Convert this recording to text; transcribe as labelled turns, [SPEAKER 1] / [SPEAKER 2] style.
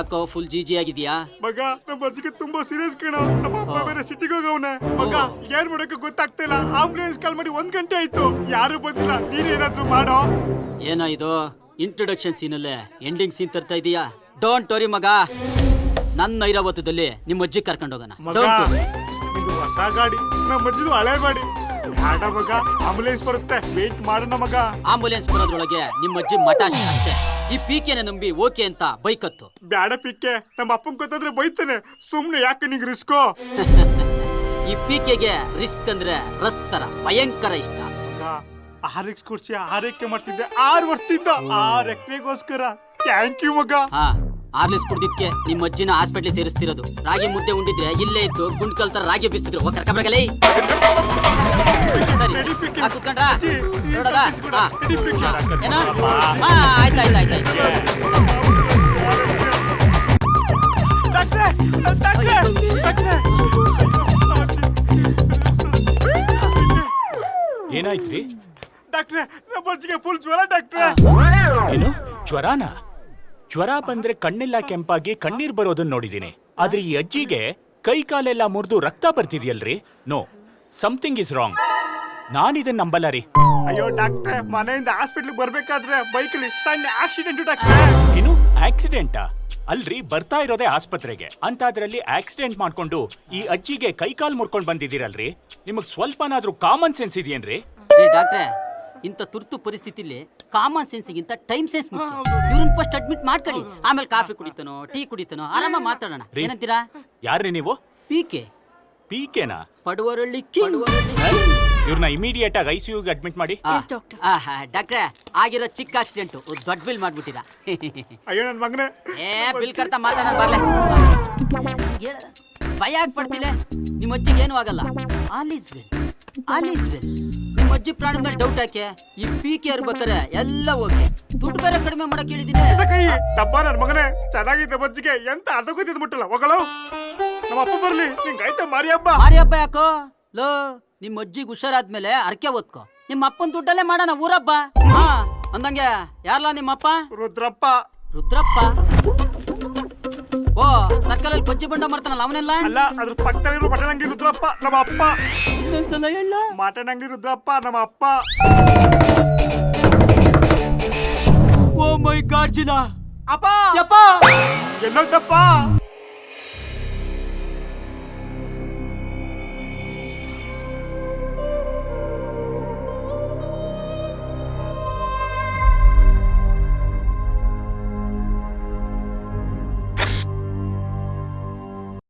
[SPEAKER 1] ಯಾಕೋ full GG ಆಗಿದ್ಯಾ
[SPEAKER 2] ಮಗ ನಮ್ಮ ಅಜ್ಜಿಗೆ ತುಂಬಾ ಸೀರಿಯಸ್ ಕಣ. ನಮ್ಮ ಅಪ್ಪ. ಬೇರೆ ಸಿಟಿಗೆ ಹೋಗವನೆ. ಮಗ ಏನ್ ಮಾಡಕ್ಕೆ ಗೊತ್ತಾಗ್ತಾ ಇಲ್ಲ ಆಂಬುಲೆನ್ಸ್ ಕಾಲ್ ಮಾಡಿ ಒಂದ್ ಗಂಟೆ ಆಯ್ತು. ಯಾರು ಬಂದಿಲ್ಲ. ನೀನ್ ಏನಾದ್ರೂ ಮಾಡೋ?
[SPEAKER 1] ಏನೋ ಇದು? ಇಂಟ್ರೊಡಕ್ಷನ್ ಸೀನಲ್ಲೇ ಎಂಡಿಂಗ್ ಸೀನ್ ತರ್ತಾ ಇದೀಯಾ? ಡೋಂಟ್ ವರಿ ಮಗ. ನನ್ನ ಐರಾವತದಲ್ಲಿ ನಿಮ್ಮ ಅಜ್ಜಿ ಕರ್ಕೊಂಡು ಹೋಗೋಣ.
[SPEAKER 2] ಮಗ
[SPEAKER 1] ಡೋಂಟ್ ವರಿ
[SPEAKER 2] ಇದು ಹೊಸ ಗಾಡಿ. ನಮ್ಮ ಅಜ್ಜಿದು ಹಳೆ ಗಾಡಿ. ಬೇಡ ಮಗ ಆಂಬುಲೆನ್ಸ್ ಬರುತ್ತೆ. ವೇಟ್ ಮಾಡೋಣ ಮಗ.
[SPEAKER 1] ಆಂಬುಲೆನ್ಸ್ ಬರೋದ್ರೊಳಗೆ ನಿಮ್ಮ ಅಜ್ಜಿ ಮಟಾಶ್ ಅಷ್ಟೇ. ಈ ಪೀಕೆನ ನಂಬಿ ಓಕೆ ಅಂತ ಬೈಕತ್ತು.
[SPEAKER 2] ಬ್ಯಾಡ ಪಿಕ್ಕೆ ನಮ್ಮ ಅಪ್ಪನ್ ಗೊತ್ತಾದ್ರೆ ಬೈತಾನೆ. ಸುಮ್ನೆ ಯಾಕೆ ನಿಂಗೆ ರಿಸ್ಕೋ
[SPEAKER 1] ಈ ಪೀಕೆಗೆ ರಿಸ್ಕ್ ಅಂದ್ರೆ ರಸ್ತರ ಭಯಂಕರ ಇಷ್ಟ.
[SPEAKER 2] ಆ ಆರಕ್ಕೆ ಕುರ್ಚಿ ಆರೈಕೆ ಮಾಡ್ತಿದ್ದೆ? ಆರು ವರ್ಷದಿಂದ. ಆರ್ ಎಕರೆಗೋಸ್ಕರ ಥ್ಯಾಂಕ್ ಯು ಮಗ.
[SPEAKER 1] ಹಾ ಆರ್ಲಿಸ್ ಕುಡ್ದಿದ್ಕೆ ನಿಮ್ಮ ಅಜ್ಜಿನ ಹಾಸ್ಪಿಟ್ಲ್ ಸೇರಿಸ್ತಿರೋದು. ರಾಗಿ ಮುದ್ದೆ ಉಂಡಿದ್ರೆ ಇಲ್ಲೇ ಇದ್ದು ಗುಂಡ್ಕಲ್ ತರ ರಾಗಿ ಬಿಸ್ತಿದ್ರು. ಕರ್ಕ ಕರ್ಕೊಂಬರಗಲೇ ಸರಿ. ಆ, ಕುತ್ಕೊಂಡ್ರಾ? ನೋಡೋದಾ? ಹಾ. ಏನೋ? ಆಯ್ತ್ ಆಯ್ತ್ ಆಯ್ತ್ ಆಯ್ತ್.
[SPEAKER 3] ಏನಾಯ್ತ್ರಿ?
[SPEAKER 2] ಡಾಕ್ಟ್ರೆ ನಮ್ಮ ಫುಲ್ ಜ್ವರ ಡಾಕ್ಟ್ರೆ.
[SPEAKER 3] ಏನು? ಜ್ವರನಾ? ಜ್ವರ ಬಂದ್ರೆ ಕಣ್ಣೆಲ್ಲ ಕೆಂಪಾಗಿ ಕಣ್ಣೀರ್ ಬರೋದನ್ನ ನೋಡಿದೀನಿ. ಆದ್ರೆ ಈ ಅಜ್ಜಿಗೆ ಕೈ ಕಾಲೆಲ್ಲ ಮುರಿದು ರಕ್ತ ಬರ್ತಿದೆಯಲ್ರಿ? ನೋ ಸಮಥಿಂಗ್ ಇಸ್ ರಾಂಗ್ ನಾನಿದನ್ನ ನಂಬಲ್ಲ ರೀ.
[SPEAKER 2] ಅಯ್ಯೋ ಡಾಕ್ಟ್ರೆ ಮನೆಯಿಂದ ಹಾಸ್ಪಿಟ್ಲಿಗೆ ಬರ್ಬೇಕಾದ್ರೆ ಬೈಕಲ್ಲಿ ಸಣ್ಣ ಆಕ್ಸಿಡೆಂಟ್ ಡಾಕ್ಟ್ರೆ.
[SPEAKER 3] ಏನು? ಆಕ್ಸಿಡೆಂಟಾ ಅಲ್ರಿ ಬರ್ತಾ ಇರೋದೇ ಆಸ್ಪತ್ರೆಗೆ. ಅಂತ ಅದ್ರಲ್ಲಿ ಆಕ್ಸಿಡೆಂಟ್ ಮಾಡ್ಕೊಂಡು ಈ ಅಜ್ಜಿಗೆ ಕೈ ಕಾಲ್ ಮುರ್ಕೊಂಡ್ ಬಂದಿದ್ದೀರಲ್ರಿ? ನಿಮಗ್ ಸ್ವಲ್ಪನಾದ್ರೂ ಕಾಮನ್ ಸೆನ್ಸ್ ಇದೆಯೇನ್ರಿ?
[SPEAKER 1] ಏ ಡಾಕ್ಟ್ರೆ ಇಂಥ ತುರ್ತು ಪರಿಸ್ಥಿತಿಲಿ ಕಾಮನ್ ಸೆನ್ಸ್ಗಿಂತ ಟೈಮ್ ಸೆನ್ಸ್ ಮುಖ್ಯ. ಇವ್ರನ್ನ ಫಸ್ಟ್ ಅಡ್ಮಿಟ್ ಮಾಡ್ಕೊಳ್ಳಿ. ಆಮೇಲೆ ಕಾಫಿ ಕುಡಿತನೋ ಟೀ ಕುಡಿತನೋ ಆರಾಮ ಮಾತಾಡೋಣ.
[SPEAKER 3] ರೀ.
[SPEAKER 1] ಏನಂತೀರಾ?
[SPEAKER 3] ಯಾರ್ರಿ ನೀವು?
[SPEAKER 1] ಪೀಕೆ
[SPEAKER 3] ಪಿಕೆನಾ
[SPEAKER 1] ಪಡುವರಳ್ಳಿ king.
[SPEAKER 3] ಇವ್ರನ್ನ ಇಮಿಡಿಯೇಟ್ ಆಗಿ ಐಸಿಯುಗೆ ಅಡ್ಮಿಟ್ ಮಾಡಿ.
[SPEAKER 1] ಆ,
[SPEAKER 4] Yes, doctor.
[SPEAKER 1] ಆಹಾ, ಡಾಕ್ಟ್ರೆ ಆಗಿರೋ ಚಿಕ್ಕ ಆಕ್ಸಿಡೆಂಟ್ ದೊಡ್ಡ ಬಿಲ್ ಮಾಡ್ಬಿಟ್ಟಿರಾ
[SPEAKER 2] ಅಯ್ಯೋ ನನ್ನ ಮಗನೇ.
[SPEAKER 1] ಏ ಬಿಲ್ ಕಟ್ತಾ ಮಾತಾಡೋಣ ಬರ್ಲೆ. ಹೇಳ. ಭಯ ಆಗ್ಪಡ್ತಿಲ್ಲ ನಿಮ್ಮ ಅಜ್ಜಿಗೆ ಏನೂ ಆಗಲ್ಲ. All is well all is well ನಿಮ್ಮ ಅಜ್ಜಿ ಪ್ರಾಣದ ಮೇಲೆ ಡೌಟ್ ಹಾಕೆ ಈ ಪಿ ಕೆ ಬರ್ತಾರೆ ಎಲ್ಲ ಓಕೆ ದುಡ್ಡು ಬೇರೆ ಕಡಿಮೆ ಮಾಡಕ್ ಹೇಳಿದೀನಿ
[SPEAKER 2] ಕೈ ದಬ್ಬ ನನ್ನ ಮಗನೇ. ಚೆನ್ನಾಗಿದ್ದ ಮಜ್ಜಿಗೆ ಎಂತ ಅದಕ್ಕೂ ತಿಂದ್ಬಿಟ್ಟಲ್ಲ ಹೋಗಲು? ನಮ್ಮ ಅಪ್ಪ ಬರ್ಲಿ ನಿಂಗೆ ಆಯ್ತಾ ಮಾರಿ ಹಬ್ಬ
[SPEAKER 1] ಮಾರಿ ಹಬ್ಬ ಯಾಕೋ? ಲೋ ನಿಮ್ಮ ಅಜ್ಜಿಗೆ ಹುಷಾರಾದ್ಮೇಲೆ ಅರ್ಕೆ ಓದ್ಕೋ ನಿಮ್ಮ ಅಪ್ಪನ ದುಡ್ಡಲ್ಲೇ ಮಾಡೋಣ ಊರಪ್ಪ. ಹಾ ಅಂದಂಗೆ ಯಾರ್ಲಾ ನಿಮ್ಮಪ್ಪ?
[SPEAKER 2] ರುದ್ರಪ್ಪ.
[SPEAKER 1] ರುದ್ರಪ್ಪ? ಓ ಸರ್ಕಲ್ ಅಲ್ಲಿ ಬಜ್ಜಿ ಬಂಡ ಮಾಡ್ತಾನಲ್ಲ ಅವನೆಲ್ಲ?
[SPEAKER 2] ಅಲ್ಲ ಅದ್ರ ಪಕ್ಕದಲ್ಲಿರೋ ಮಟನ್ ಅಂಗಡಿ ರುದ್ರಪ್ಪ ನಮ್ಮ ಅಪ್ಪ
[SPEAKER 1] ಇನ್ನೊಂದ್ಸಲ ಹೇಳ.
[SPEAKER 2] ಮಟನ್ ಅಂಗಡಿ ರುದ್ರಪ್ಪ ನಮ್ಮ ಅಪ್ಪ
[SPEAKER 1] ಓ ಮೈ ಗಾಡ್ ಜಿನ
[SPEAKER 2] ಅಪ್ಪ!
[SPEAKER 1] ಯಪ್ಪ!